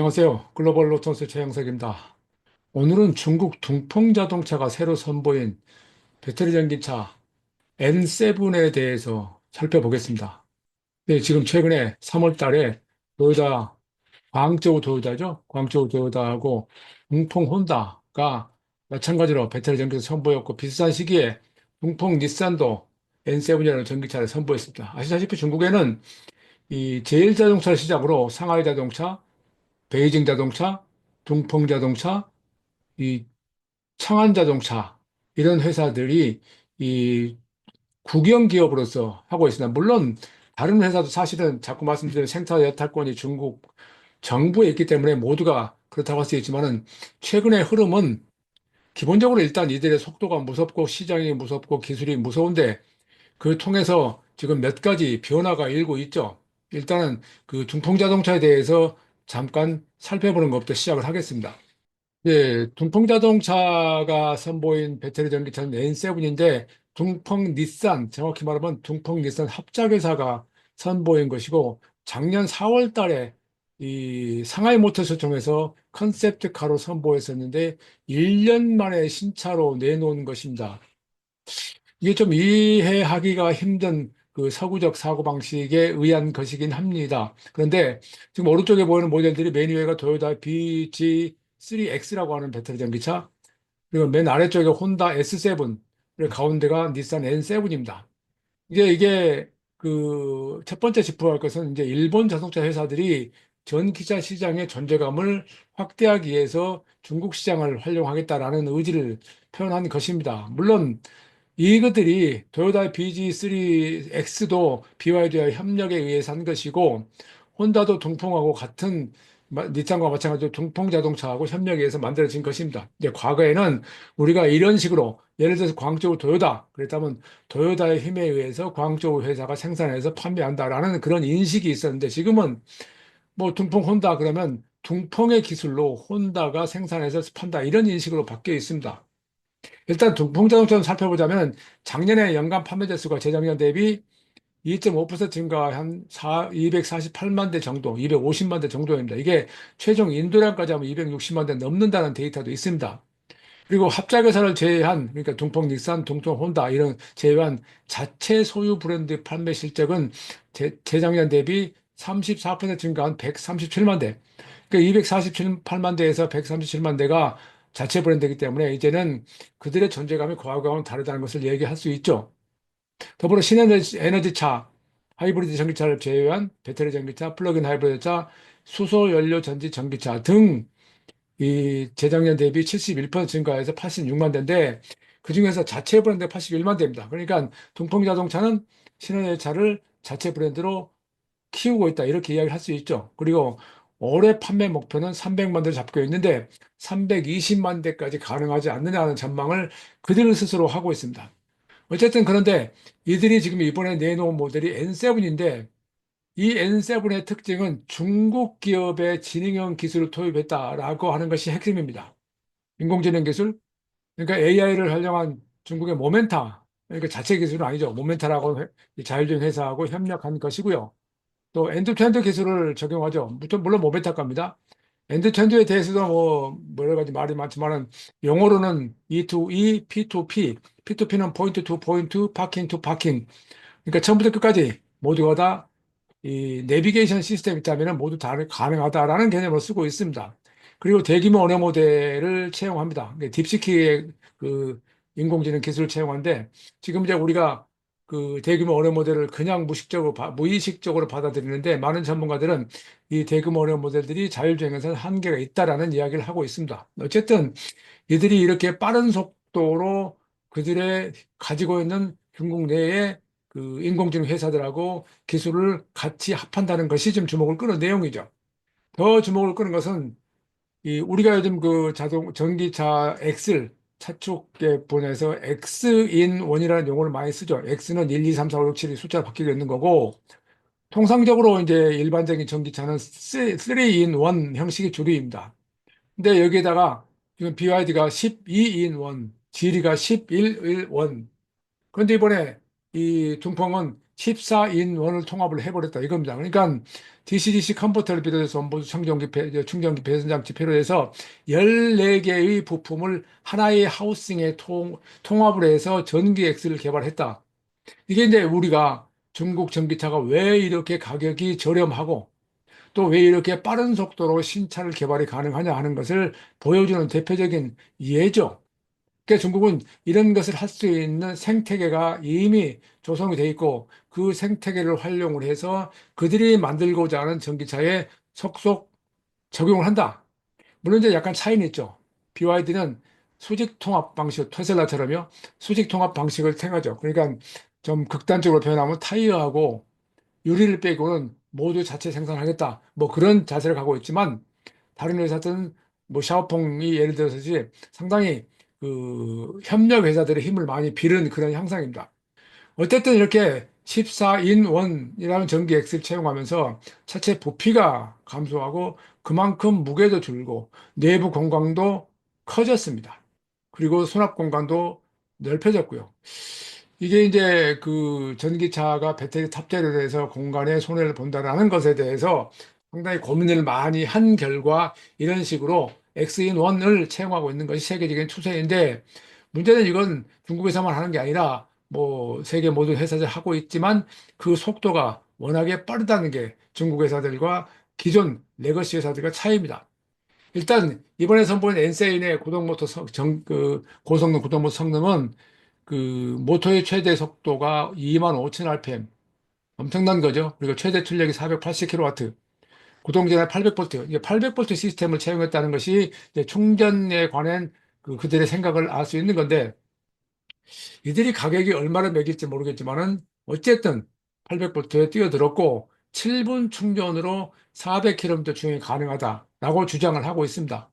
안녕하세요. 글로벌 로턴스 최영석입니다. 오늘은 중국 둥풍 자동차가 새로 선보인 배터리 전기차 N7에 대해서 살펴보겠습니다. 네, 지금 최근에 3월 달에 도요타, 광저우 도요타죠? 광저우 도요타하고 둥풍 혼다가 마찬가지로 배터리 전기차 선보였고 비슷한 시기에 둥풍 닛산도 N7이라는 전기차를 선보였습니다. 아시다시피 중국에는 이 제일 자동차를 시작으로 상하이 자동차, 베이징 자동차, 둥펑 자동차, 이 창안 자동차 이런 회사들이 이 국영 기업으로서 하고 있습니다. 물론 다른 회사도 사실은 자꾸 말씀드린 생산 여탈권이 중국 정부에 있기 때문에 모두가 그렇다고 할 수 있지만은 최근의 흐름은 기본적으로 일단 이들의 속도가 무섭고 시장이 무섭고 기술이 무서운데 그 통해서 지금 몇 가지 변화가 일고 있죠. 일단은 그 중풍 자동차에 대해서 잠깐 살펴보는 것부터 시작을 하겠습니다. 예, 둥펑 자동차가 선보인 배터리 전기차는 N7인데 둥펑 닛산, 정확히 말하면 둥펑 닛산 합작회사가 선보인 것이고 작년 4월 달에 이 상하이 모터스 통해서 컨셉트카로 선보였었는데 1년 만에 신차로 내놓은 것입니다. 이게 좀 이해하기가 힘든 그 서구적 사고방식에 의한 것이긴 합니다. 그런데 지금 오른쪽에 보이는 모델들이 맨 위에가 도요타 BG3X라고 하는 배터리 전기차, 그리고 맨 아래쪽에 혼다 S7, 그리고 가운데가 닛산 N7입니다. 이게, 이게 그 첫 번째 짚어갈 것은 이제 일본 자동차 회사들이 전기차 시장의 존재감을 확대하기 위해서 중국 시장을 활용하겠다라는 의지를 표현한 것입니다. 물론 이것들이 도요타 BG3X도 BYD와 협력에 의해서 한 것이고 혼다도 동풍하고 같은 마- 닛산과 마찬가지로 동풍 자동차하고 협력에 의해서 만들어진 것입니다. 이제 과거에는 우리가 이런 식으로 예를 들어서 광저우 도요타 그랬다면 도요타의 힘에 의해서 광저우 회사가 생산해서 판매한다라는 그런 인식이 있었는데 지금은 뭐 둥펑 혼다 그러면 둥펑의 기술로 혼다가 생산해서 판다 이런 인식으로 바뀌어 있습니다. 일단 동풍자동차를 살펴보자면 작년에 연간 판매자 수가 재작년 대비 2.5% 증가한 248만 대 정도, 250만 대 정도입니다. 이게 최종 인도량까지 하면 260만 대 넘는다는 데이터도 있습니다. 그리고 합작회사를 제외한, 그러니까 둥펑 닉산, 둥펑 혼다 이런 제외한 자체 소유 브랜드 판매 실적은 재, 재작년 대비 34% 증가한 137만 대. 그러니까 248만 대에서 137만 대가 자체 브랜드이기 때문에 이제는 그들의 존재감이 과거와는 다르다는 것을 얘기할 수 있죠. 더불어 신에너지 에너지차, 하이브리드 전기차를 제외한 배터리 전기차, 플러그인 하이브리드차, 수소 연료 전지 전기차 등 이 재작년 대비 71% 증가해서 86만 대인데 그 중에서 자체 브랜드 81만 대입니다. 그러니까 동풍 자동차는 신에너지차를 자체 브랜드로 키우고 있다 이렇게 이야기를 할수 있죠. 그리고 올해 판매 목표는 300만 대를 잡고 있는데 320만 대까지 가능하지 않느냐는 전망을 그들 스스로 하고 있습니다. 어쨌든 그런데 이들이 지금 이번에 내놓은 모델이 N7인데 이 N7의 특징은 중국 기업의 지능형 기술을 도입했다라고 하는 것이 핵심입니다. 인공지능 기술, 그러니까 AI를 활용한 중국의 모멘타, 그러니까 자체 기술은 아니죠. 모멘타라고 해- 자율주행 회사하고 협력한 것이고요. 또 엔드투엔드 기술을 적용하죠. 물론 모멘타입니다. 엔드투엔드에 대해서도 뭐 여러 가지 말이 많지만은 영어로는 E2E, P2P, P2P는 포인트 투 포인트, 파킹 투 파킹. 그러니까 처음부터 끝까지 모두가 다 이 내비게이션 시스템이 있다면 모두 다 가능하다라는 개념을 쓰고 있습니다. 그리고 대규모 언어 모델을 채용합니다. 딥시키의 그 인공지능 기술을 채용하는데 지금 이제 우리가 그 대규모 언어 모델을 그냥 무식적으로 바- 무의식적으로 받아들이는데 많은 전문가들은 이 대규모 언어 모델들이 자율주행에서는 한계가 있다라는 이야기를 하고 있습니다. 어쨌든 이들이 이렇게 빠른 속도로 그들의 가지고 있는 중국 내의 그 인공지능 회사들하고 기술을 같이 합한다는 것이 지금 주목을 끄는 내용이죠. 더 주목을 끄는 것은 이 우리가 요즘 그 자동 전기차 X를 차축에 보내서 X인 원이라는 용어를 많이 쓰죠. X는 1, 2, 3, 4, 5, 6, 7이 숫자로 바뀌고 있는 거고 통상적으로 이제 일반적인 전기차는 3in 1 형식이 주류입니다. 근데 여기에다가 지금 BYD가 12in 1, GL이가 11in 1. 그런데 이번에 이 둥펑은 14인원을 통합을 해버렸다 이겁니다. 그러니까 DC-DC 컨버터를 비롯해서 온보드 충전기, 배- 충전기 배선장치 필요해서 14개의 부품을 하나의 하우싱에 통, 통합을 해서 전기 X를 개발했다. 이게 이제 우리가 중국 전기차가 왜 이렇게 가격이 저렴하고 또 왜 이렇게 빠른 속도로 신차를 개발이 가능하냐 하는 것을 보여주는 대표적인 예죠. 그러니까 중국은 이런 것을 할 수 있는 생태계가 이미 조성이 돼 있고 그 생태계를 활용을 해서 그들이 만들고자 하는 전기차에 속속 적용을 한다. 물론 이제 약간 차이는 있죠. BYD는 수직 통합 방식, 테슬라처럼요. 수직 통합 방식을 택하죠. 그러니까 좀 극단적으로 표현하면 타이어하고 유리를 빼고는 모두 자체 생산하겠다. 뭐 그런 자세를 갖고 있지만 다른 회사들은 뭐 샤오퐁이 예를 들어서지 상당히 그 협력 회사들의 힘을 많이 빌은 그런 형상입니다. 어쨌든 이렇게 14인원이라는 전기 X를 채용하면서 차체 부피가 감소하고 그만큼 무게도 줄고 내부 공간도 커졌습니다. 그리고 수납 공간도 넓혀졌고요. 이게 이제 그 전기차가 배터리 탑재를 해서 공간에 손해를 본다라는 것에 대해서 상당히 고민을 많이 한 결과 이런 식으로 X인1을 채용하고 있는 것이 세계적인 추세인데 문제는 이건 중국에서만 하는 게 아니라 뭐 세계 모든 회사들 하고 있지만 그 속도가 워낙에 빠르다는 게 중국 회사들과 기존 레거시 회사들과 차이입니다. 일단 이번에 선보인 엔세인의 고속모터 성, 정, 그 고성능 고속모터 성능은 그 모터의 최대 속도가 2만 5천 rpm 엄청난 거죠. 그리고 최대 출력이 480kW 구동전에 800V 이게 800V 시스템을 채용했다는 것이 충전에 관한 그 그들의 생각을 알 수 있는 건데 이들이 가격이 얼마를 매길지 모르겠지만은 어쨌든 800V에 뛰어들었고 7분 충전으로 400km 주행이 가능하다라고 주장을 하고 있습니다.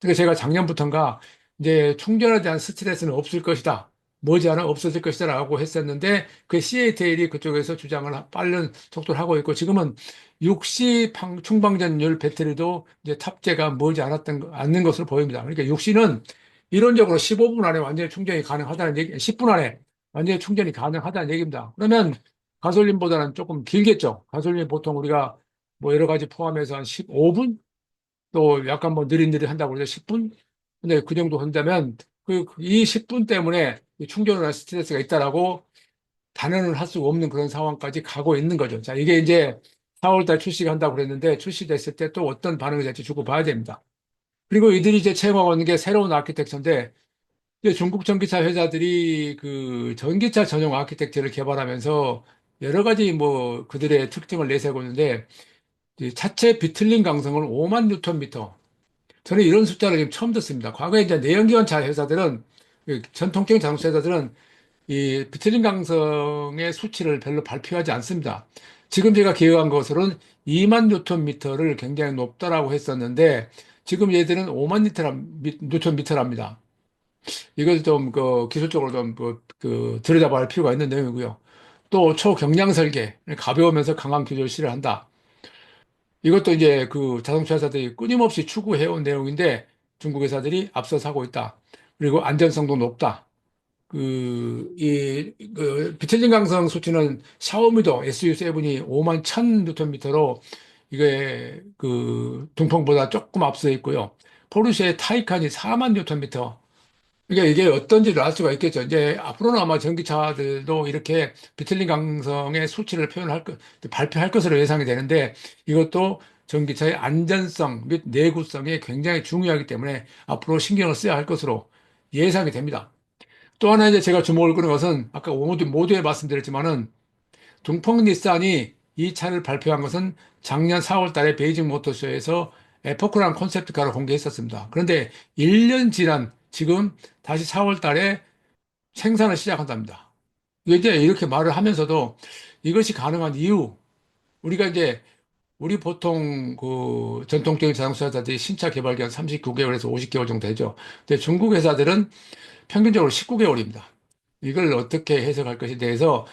그러니까 제가 작년부터인가 이제 충전에 대한 스트레스는 없을 것이다. 머지않아 없어질 것이다라고 했었는데 그 CATL이 그쪽에서 주장을 빠른 속도를 하고 있고 지금은 6시 충방전율 배터리도 이제 탑재가 머지 않았던 거- 않는 것으로 보입니다. 그러니까 6시는 이론적으로 15분 안에 완전히 충전이 가능하다는 얘기, 10분 안에 완전히 충전이 가능하다는 얘기입니다. 그러면 가솔린보다는 조금 길겠죠. 가솔린 보통 우리가 뭐 여러 가지 포함해서 한 15분? 또 약간 뭐 느릿느릿 한다고 그러죠. 10분? 근데 그 정도 한다면 그, 이 10분 때문에 이 충전을 할 스트레스가 있다라고 단언을 할 수가 없는 그런 상황까지 가고 있는 거죠. 자, 이게 이제 4월달 출시가 한다고 그랬는데 출시됐을 때 또 어떤 반응이 될지 주고 봐야 됩니다. 그리고 이들이 이제 채용하고 있는 게 새로운 아키텍처인데 중국 전기차 회사들이 그 전기차 전용 아키텍처를 개발하면서 여러 가지 뭐 그들의 특징을 내세우고 있는데 이 차체 비틀림 강성을 5만 뉴턴미터 저는 이런 숫자를 지금 처음 듣습니다. 과거에 이제 내연기관차 회사들은 그 전통적인 자동차 회사들은 이 비틀림 강성의 수치를 별로 발표하지 않습니다. 지금 제가 기억한 것으로는 2만 뉴턴미터를 굉장히 높다라고 했었는데 지금 얘들은 5만 뉴턴미터랍니다. 이걸 좀 그 기술적으로 좀그 그 들여다봐야 할 필요가 있는 내용이고요. 또 초경량 설계, 가벼우면서 강한 기술실을 한다. 이것도 이제 그 자동차 회사들이 끊임없이 추구해온 내용인데 중국 회사들이 앞서서 하고 있다. 그리고 안전성도 높다. 그, 이, 그, 비틀진 강성 수치는 샤오미도 SU7이 5만 1000 뉴턴미터로 이게 그 동풍보다 조금 앞서 있고요. 포르쉐의 타이칸이 4만 뉴턴미터. 그러니까 이게 어떤지를 알 수가 있겠죠. 이제 앞으로는 아마 전기차들도 이렇게 비틀린 강성의 수치를 표현할 것, 발표할 것으로 예상이 되는데 이것도 전기차의 안전성 및 내구성이 굉장히 중요하기 때문에 앞으로 신경을 써야 할 것으로 예상이 됩니다. 또 하나 이제 제가 주목을 끄는 것은 아까 모두, 모두에 말씀드렸지만은 동풍 닛산이 이 차를 발표한 것은 작년 4월 달에 베이징 모터쇼에서 에포크라는 콘셉트카를 공개했었습니다. 그런데 1년 지난 지금 다시 4월 달에 생산을 시작한답니다. 이제 이렇게 말을 하면서도 이것이 가능한 이유, 우리가 이제 우리 보통 그 전통적인 자동차 회사들이 신차 개발 기간 39개월에서 50개월 정도 되죠. 근데 중국 회사들은 평균적으로 19개월입니다. 이걸 어떻게 해석할 것에 대해서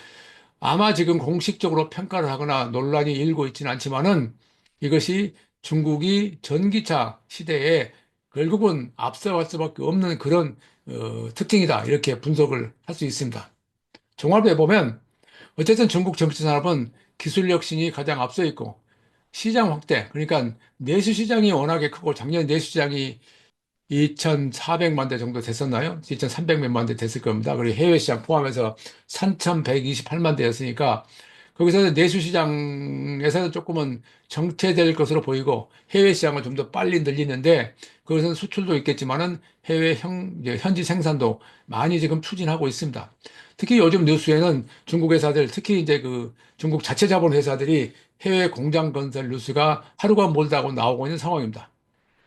아마 지금 공식적으로 평가를 하거나 논란이 일고 있지는 않지만은 이것이 중국이 전기차 시대에 결국은 앞서갈 수밖에 없는 그런 어, 특징이다. 이렇게 분석을 할 수 있습니다. 종합해 보면 어쨌든 중국 정치 산업은 기술 혁신이 가장 앞서 있고 시장 확대, 그러니까 내수 시장이 워낙에 크고 작년 내수 시장이 2,400만 대 정도 됐었나요? 2,300만 대 됐을 겁니다. 그리고 해외 시장 포함해서 3,128만 대였으니까 거기서 내수 시장에서는 조금은 정체될 것으로 보이고 해외 시장은 좀더 빨리 늘리는데 그것은 수출도 있겠지만은 해외 형, 현지 생산도 많이 지금 추진하고 있습니다. 특히 요즘 뉴스에는 중국 회사들, 특히 이제 그 중국 자체 자본 회사들이 해외 공장 건설 뉴스가 하루가 멀다고 나오고 있는 상황입니다.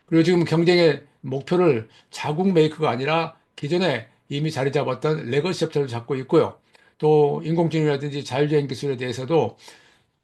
그리고 지금 경쟁의 목표를 자국 메이커가 아니라 기존에 이미 자리 잡았던 레거시 업체를 잡고 있고요. 또 인공지능이라든지 자율주행 기술에 대해서도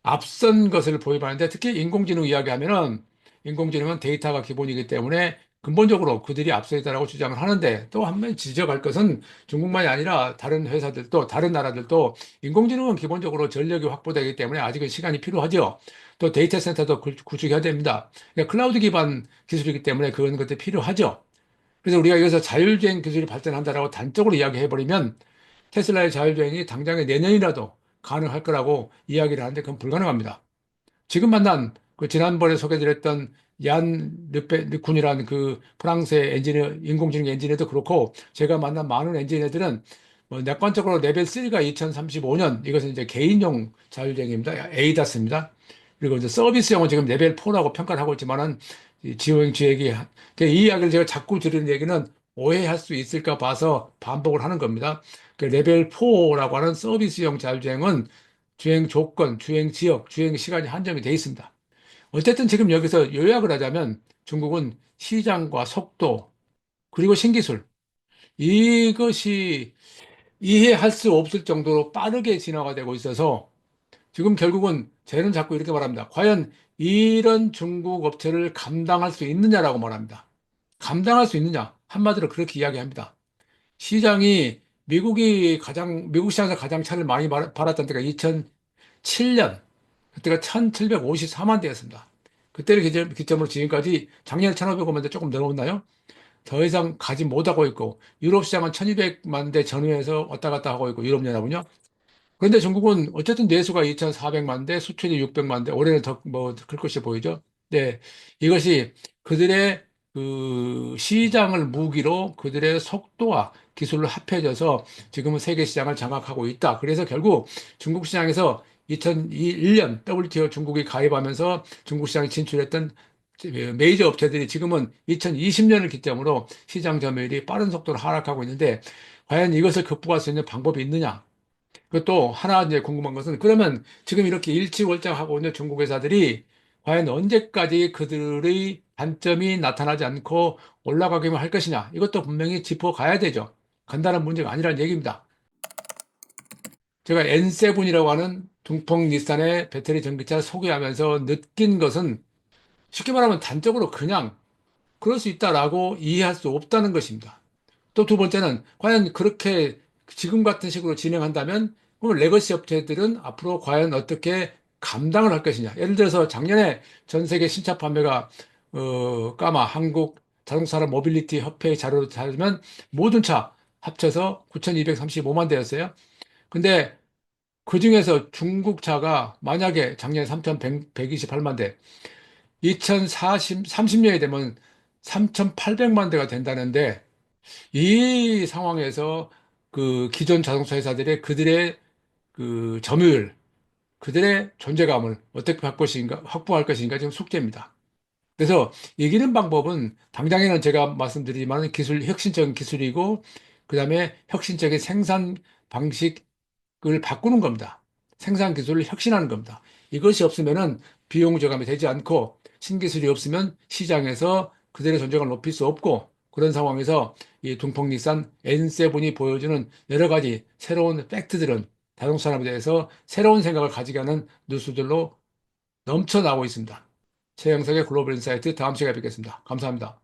앞선 것을 보입하는데 특히 인공지능 이야기하면은 인공지능은 데이터가 기본이기 때문에 근본적으로 그들이 앞서 있다라고 주장을 하는데 또 한 번 지적할 것은 중국만이 아니라 다른 회사들도 다른 나라들도 인공지능은 기본적으로 전력이 확보되기 때문에 아직은 시간이 필요하죠. 또 데이터 센터도 구- 구축해야 됩니다. 그러니까 클라우드 기반 기술이기 때문에 그런 것도 필요하죠. 그래서 우리가 여기서 자율주행 기술이 발전한다라고 단적으로 이야기해버리면 테슬라의 자율주행이 당장에 내년이라도 가능할 거라고 이야기를 하는데 그건 불가능합니다. 지금 만난 그 지난번에 소개드렸던 얀 르페, 르쿤이라는 그 프랑스의 엔지니어, 인공지능 엔지니어도 그렇고 제가 만난 많은 엔지니어들은 뭐 낙관적으로 레벨 3가 2035년 이것은 이제 개인용 자율주행입니다. 에이다스입니다. 그리고 이제 서비스용은 지금 레벨 4라고 평가를 하고 있지만은 이 지효행 주액이 이 이야기를 제가 자꾸 드리는 얘기는 오해할 수 있을까 봐서 반복을 하는 겁니다. 그 레벨 4라고 하는 서비스용 자율주행은 주행 조건, 주행 지역, 주행 시간이 한정이 되어 있습니다. 어쨌든 지금 여기서 요약을 하자면 중국은 시장과 속도, 그리고 신기술, 이것이 이해할 수 없을 정도로 빠르게 진화가 되고 있어서 지금 결국은 저는 자꾸 이렇게 말합니다. 과연 이런 중국 업체를 감당할 수 있느냐라고 말합니다. 감당할 수 있느냐? 한마디로 그렇게 이야기합니다. 시장이 미국이 가장, 미국 시장에서 가장 차를 많이 팔- 팔았던 때가 2007년, 그때가 1754만 대였습니다. 그때를 기점- 기점으로 지금까지 작년에 1500만 대 조금 넘었나요? 더 이상 가지 못하고 있고, 유럽 시장은 1200만 대 전후에서 왔다 갔다 하고 있고, 유럽 연합은요. 그런데 중국은 어쨌든 내수가 2,400만 대, 수출이 600만 대, 올해는 더뭐클 것이 보이죠. 네, 이것이 그들의 그 시장을 무기로 그들의 속도와 기술을 합해져서 지금은 세계 시장을 장악하고 있다. 그래서 결국 중국 시장에서 2001년 WTO 중국이 가입하면서 중국 시장에 진출했던 메이저 업체들이 지금은 2020년을 기점으로 시장 점유율이 빠른 속도로 하락하고 있는데 과연 이것을 극복할 수 있는 방법이 있느냐? 그것도 하나 이제 궁금한 것은 그러면 지금 이렇게 일치월장하고 있는 중국 회사들이 과연 언제까지 그들의 단점이 나타나지 않고 올라가기만 할 것이냐? 이것도 분명히 짚어가야 되죠. 간단한 문제가 아니라는 얘기입니다. 제가 N7이라고 하는 둥펑 닛산의 배터리 전기차를 소개하면서 느낀 것은 쉽게 말하면 단적으로 그냥 그럴 수 있다라고 이해할 수 없다는 것입니다. 또 두 번째는 과연 그렇게 지금 같은 식으로 진행한다면 그럼 레거시 업체들은 앞으로 과연 어떻게 감당을 할 것이냐. 예를 들어서 작년에 전 세계 신차 판매가 어, 까마 한국 자동차라 모빌리티 협회의 자료로 따르면 모든 차 합쳐서 9,235만 대였어요. 근데 그 중에서 중국 차가 만약에 작년에 3,128만 대, 2040, 30년이 되면 3,800만 대가 된다는데 이 상황에서 그 기존 자동차 회사들의 그들의 그 점유율, 그들의 존재감을 어떻게 할 것인가, 확보할 것인가 지금 숙제입니다. 그래서 이기는 방법은 당장에는 제가 말씀드리지만 기술, 혁신적인 기술이고, 그 다음에 혁신적인 생산 방식 을 바꾸는 겁니다. 생산 기술을 혁신하는 겁니다. 이것이 없으면은 비용 절감이 되지 않고 신기술이 없으면 시장에서 그들의 존재감을 높일 수 없고 그런 상황에서 이 둥펑日산 N7이 보여주는 여러 가지 새로운 팩트들은 자동차 산업에 대해서 새로운 생각을 가지게 하는 뉴스들로 넘쳐나오고 있습니다. 최영석의 글로벌 인사이트 다음 시간에 뵙겠습니다. 감사합니다.